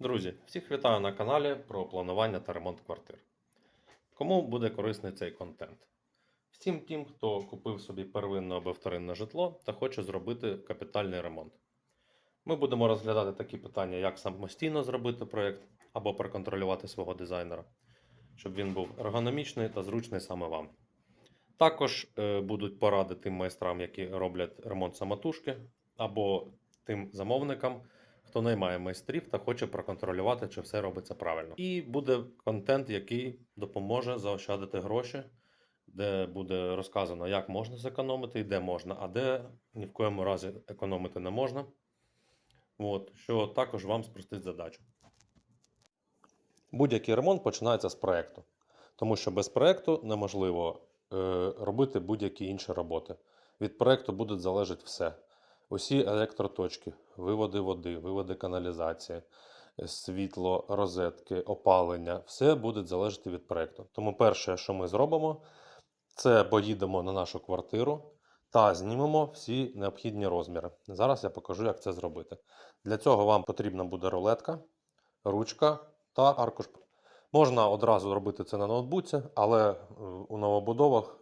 Друзі, всіх вітаю на каналі про планування та ремонт квартир. Кому буде корисний цей контент? Всім тим, хто купив собі первинне або вторинне житло та хоче зробити капітальний ремонт. Ми будемо розглядати такі питання, як самостійно зробити проєкт або проконтролювати свого дизайнера, щоб він був ергономічний та зручний саме вам. Також е, будуть поради тим майстрам, які роблять ремонт самотужки, або тим замовникам, хто наймає майстрів та хоче проконтролювати, чи все робиться правильно. І буде контент, який допоможе заощадити гроші, де буде розказано, як можна зекономити і де можна, а де ні в коєму разі економити не можна. От, що також вам спростить задачу. Будь-який ремонт починається з проєкту, тому що без проєкту неможливо е, робити будь-які інші роботи. Від проєкту буде залежати все. Усі електроточки, виводи води, виводи каналізації, е, світло, розетки, опалення все буде залежати від проєкту. Тому перше, що ми зробимо, це поїдемо на нашу квартиру та знімемо всі необхідні розміри. Зараз я покажу, як це зробити. Для цього вам потрібна буде рулетка, ручка та аркуш. Можна одразу робити це на ноутбуці, але е, у новобудовах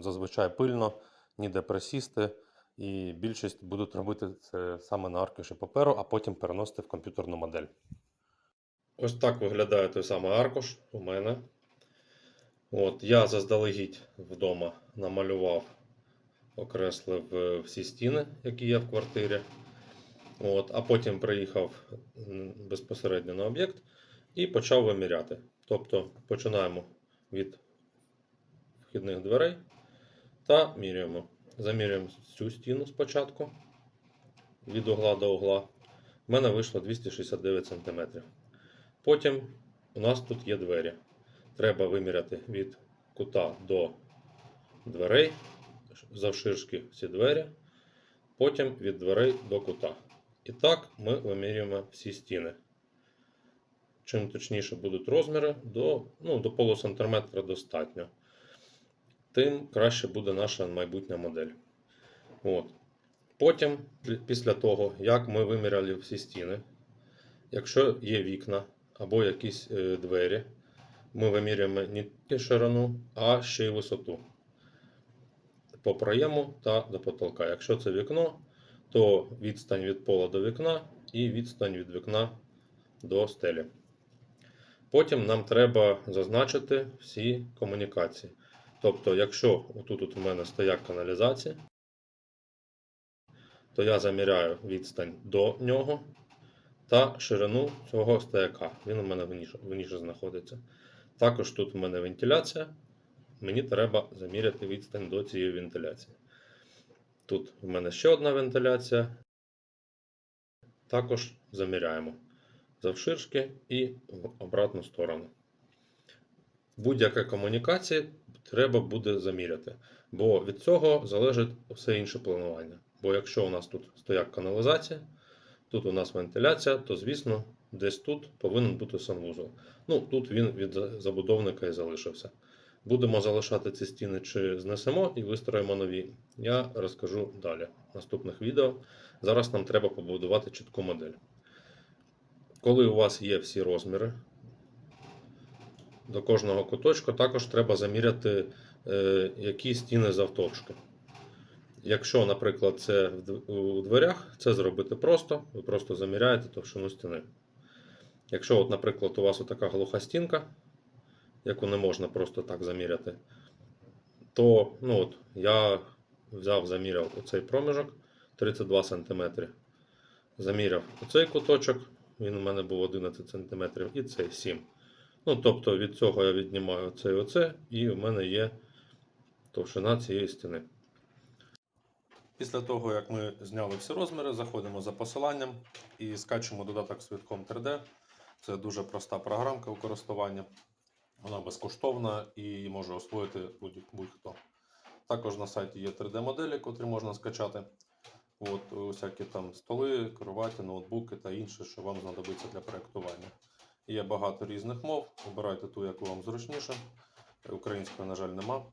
зазвичай пильно, ніде присісти. І більшість будуть робити це саме на аркуші паперу, а потім переносити в комп'ютерну модель. Ось так виглядає той самий аркуш у мене. От, я заздалегідь вдома намалював, окреслив е, всі стіни, які є в квартирі. От, а потім приїхав безпосередньо на об'єкт і почав виміряти. Тобто починаємо від вхідних дверей та міряємо. Замірюємо цю стіну спочатку від угла до угла. У мене вийшло 269 см. Потім у нас тут є двері. Треба виміряти від кута до дверей, завширшки всі двері, потім від дверей до кута. І так ми вимірюємо всі стіни. Чим точніше будуть розміри, до, ну, до полусантиметра достатньо тим краще буде наша майбутня модель. От. Потім, після того, як ми виміряли всі стіни, якщо є вікна або якісь е, двері, ми вимірюємо не тільки ширину, а ще й висоту по проєму та до потолка. Якщо це вікно, то відстань від пола до вікна і відстань від вікна до стелі. Потім нам треба зазначити всі комунікації. Тобто, якщо отут от у мене стояк каналізації, то я заміряю відстань до нього та ширину цього стояка. Він у мене в в ніші знаходиться. Також тут у мене вентиляція. Мені треба заміряти відстань до цієї вентиляції. Тут у мене ще одна вентиляція. Також заміряємо завширшки і в обратну сторону. Будь-яка комунікація треба буде заміряти, бо від цього залежить все інше планування. Бо якщо у нас тут стояк каналізація, тут у нас вентиляція, то звісно, десь тут повинен бути санвузол. Ну, тут він від забудовника і залишився. Будемо залишати ці стіни чи знесемо і вистроїмо нові. Я розкажу далі в наступних відео. Зараз нам треба побудувати чітку модель. Коли у вас є всі розміри, до кожного куточка також треба заміряти, е, які стіни завтовшки. Якщо, наприклад, це у дверях, це зробити просто, ви просто заміряєте товщину стіни. Якщо, от, наприклад, у вас така глуха стінка, яку не можна просто так заміряти, то ну, от, я взяв, заміряв оцей проміжок 32 см. Заміряв оцей куточок, він у мене був 11 см, і цей 7 Ну, тобто від цього я віднімаю це і оце, і в мене є товщина цієї стіни. Після того, як ми зняли всі розміри, заходимо за посиланням і скачемо додаток Світком 3D. Це дуже проста програмка у користуванні. Вона безкоштовна і може освоїти будь- будь-хто. Також на сайті є 3D-моделі, котрі можна скачати. От, усякі там столи, кроваті, ноутбуки та інше, що вам знадобиться для проєктування. Є багато різних мов. Обирайте ту, яку вам зручніше. Української, на жаль, нема.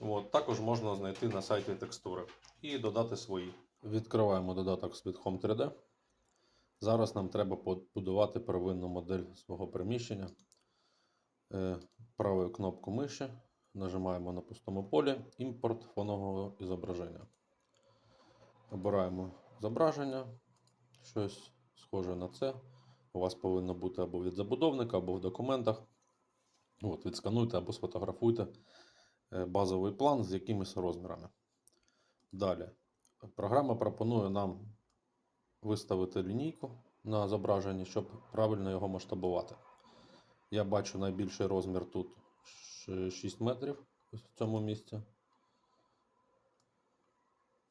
От, також можна знайти на сайті текстури і додати свої. Відкриваємо додаток з Home 3D. Зараз нам треба побудувати первинну модель свого приміщення. Е, Правою кнопку миші нажимаємо на пустому полі імпорт фонового ізображення. Обираємо зображення, щось схоже на це. У вас повинно бути або від забудовника, або в документах. От, відскануйте або сфотографуйте е, базовий план з якимись розмірами. Далі. Програма пропонує нам виставити лінійку на зображенні, щоб правильно його масштабувати. Я бачу найбільший розмір тут 6 метрів в цьому місці.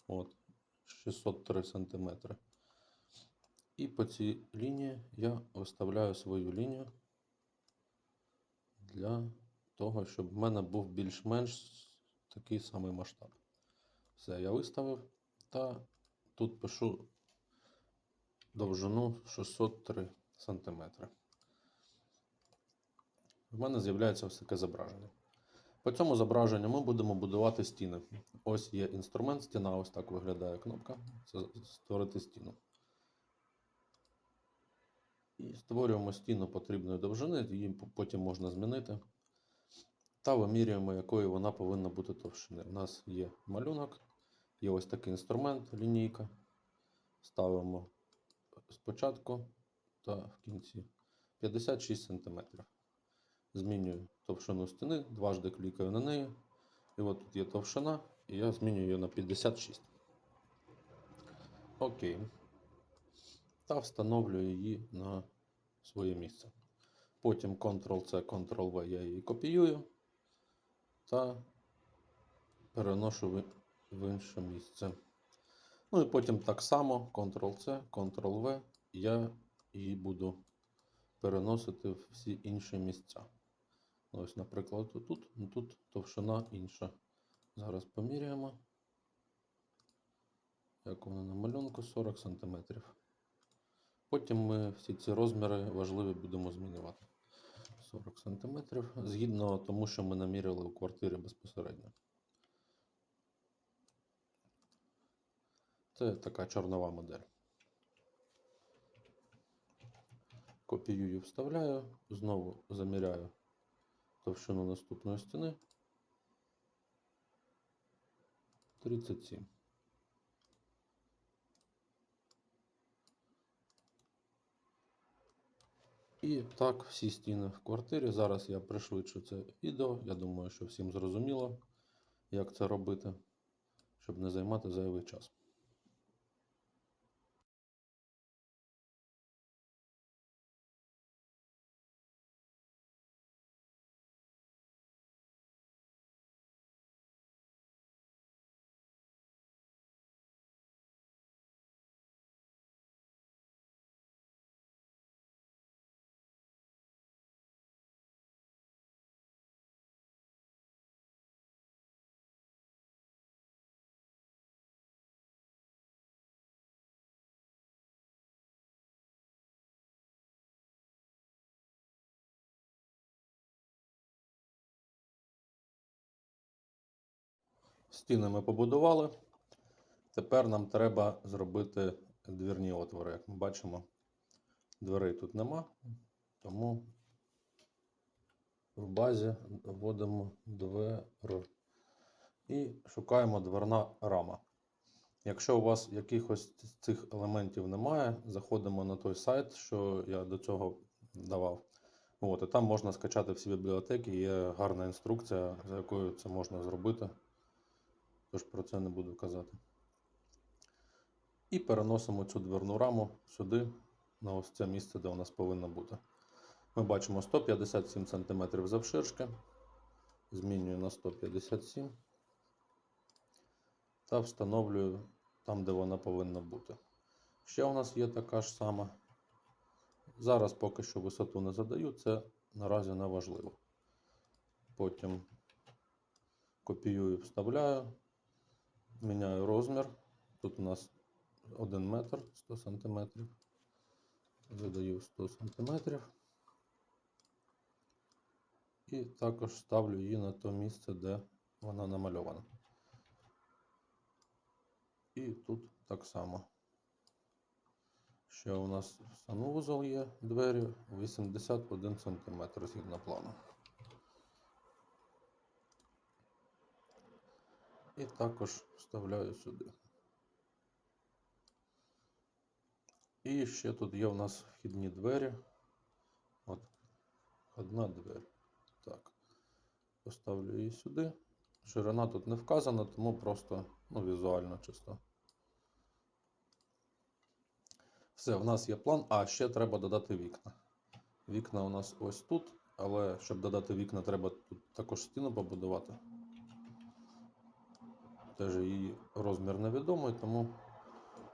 От, 603 сантиметри. І по цій лінії я виставляю свою лінію для того, щоб в мене був більш-менш такий самий масштаб. Все, я виставив. Та тут пишу довжину 603 см. В мене з'являється ось таке зображення. По цьому зображенню ми будемо будувати стіни. Ось є інструмент, стіна, ось так виглядає кнопка. Це створити стіну. І створюємо стіну потрібної довжини, її потім можна змінити. Та вимірюємо, якою вона повинна бути товщини. У нас є малюнок, є ось такий інструмент, лінійка. Ставимо спочатку та в кінці 56 см. Змінюю товщину стіни, дважди клікаю на неї. І от тут є товщина, і я змінюю її на 56. Окей. Та встановлюю її на своє місце. Потім Ctrl-C, Ctrl-V я її копіюю та переношу в- інше місце. Ну і потім так само Ctrl-C, Ctrl-V я її буду переносити в всі інші місця. Ну, Ось, наприклад, тут, тут товщина інша. Зараз поміряємо. Як воно на малюнку 40 см. Потім ми всі ці розміри важливі будемо змінювати. 40 см згідно тому, що ми наміряли у квартирі безпосередньо. Це така чорнова модель. Копіюю, вставляю, знову заміряю товщину наступної стіни. 37. І так, всі стіни в квартирі. Зараз я пришвидшу це відео. Я думаю, що всім зрозуміло, як це робити, щоб не займати зайвий час. Стіни ми побудували. Тепер нам треба зробити двірні отвори. Як ми бачимо, дверей тут нема, тому в базі вводимо двер і шукаємо дверна рама. Якщо у вас якихось цих елементів немає, заходимо на той сайт, що я до цього давав. От, і там можна скачати всі бібліотеки, є гарна інструкція, за якою це можна зробити. Тож про це не буду казати. І переносимо цю дверну раму сюди, на ось це місце, де у нас повинно бути. Ми бачимо 157 см завширшки. Змінюю на 157 та встановлюю там, де вона повинна бути. Ще у нас є така ж сама. Зараз поки що висоту не задаю, це наразі не важливо. Потім копіюю, вставляю, міняю розмір. Тут у нас 1 метр 100 сантиметрів. Задаю 100 сантиметрів. І також ставлю її на те місце, де вона намальована. І тут так само. Ще у нас санвузол є, двері 81 см згідно плану. І також вставляю сюди. І ще тут є у нас вхідні двері. От, одна двері. Так. Поставлю її сюди. Ширина тут не вказана, тому просто ну, візуально чисто. Все, в нас є план. А, ще треба додати вікна. Вікна у нас ось тут, але щоб додати вікна, треба тут також стіну побудувати. Теж її розмір невідомий, тому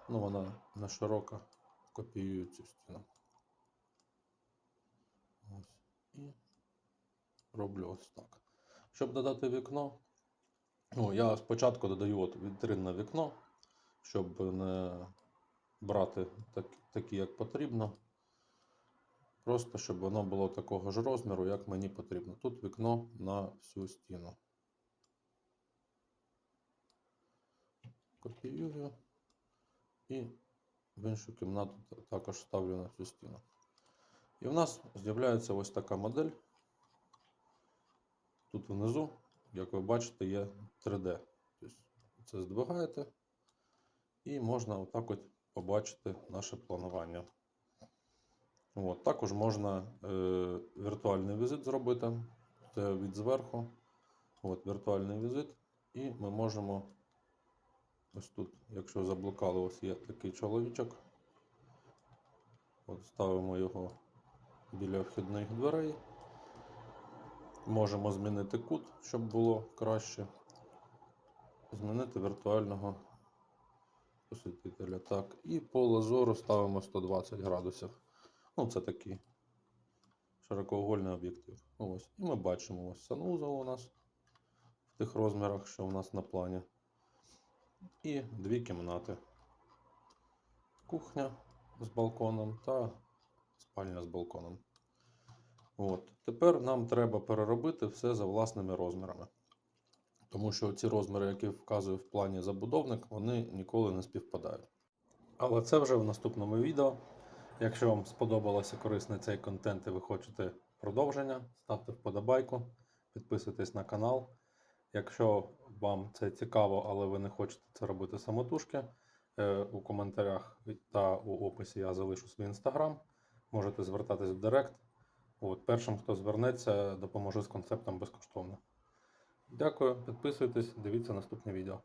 ну, вона не широка. Копіюю цю стіну. Ось. І роблю ось так. Щоб додати вікно, ну, я спочатку додаю от вітринне вікно, щоб не брати так, такі, як потрібно. Просто щоб воно було такого ж розміру, як мені потрібно. Тут вікно на всю стіну. Копіюю і в іншу кімнату також ставлю на цю стіну. І в нас з'являється ось така модель. Тут внизу, як ви бачите, є 3D. Тобто це здвигаєте, і можна отак от побачити наше планування. От, також можна е, віртуальний візит зробити. Це від зверху. От, віртуальний візит. І ми можемо ось тут, якщо заблукали, ось є такий чоловічок. От ставимо його біля вхідних дверей. Можемо змінити кут, щоб було краще. Змінити віртуального посвітителя. Так. І поле зору ставимо 120 градусів. Ну, це такий широкоугольний об'єктив. Ось. І ми бачимо ось санузел у нас в тих розмірах, що у нас на плані. І дві кімнати. Кухня з балконом та спальня з балконом. От. Тепер нам треба переробити все за власними розмірами. Тому що ці розміри, які вказує в плані забудовник, вони ніколи не співпадають. Але це вже в наступному відео. Якщо вам сподобалося корисний цей контент і ви хочете продовження, ставте вподобайку, підписуйтесь на канал. Якщо вам це цікаво, але ви не хочете це робити самотужки, е, у коментарях та у описі я залишу свій інстаграм. Можете звертатись в Директ. От, першим, хто звернеться, допоможу з концептом безкоштовно. Дякую, підписуйтесь, дивіться наступне відео.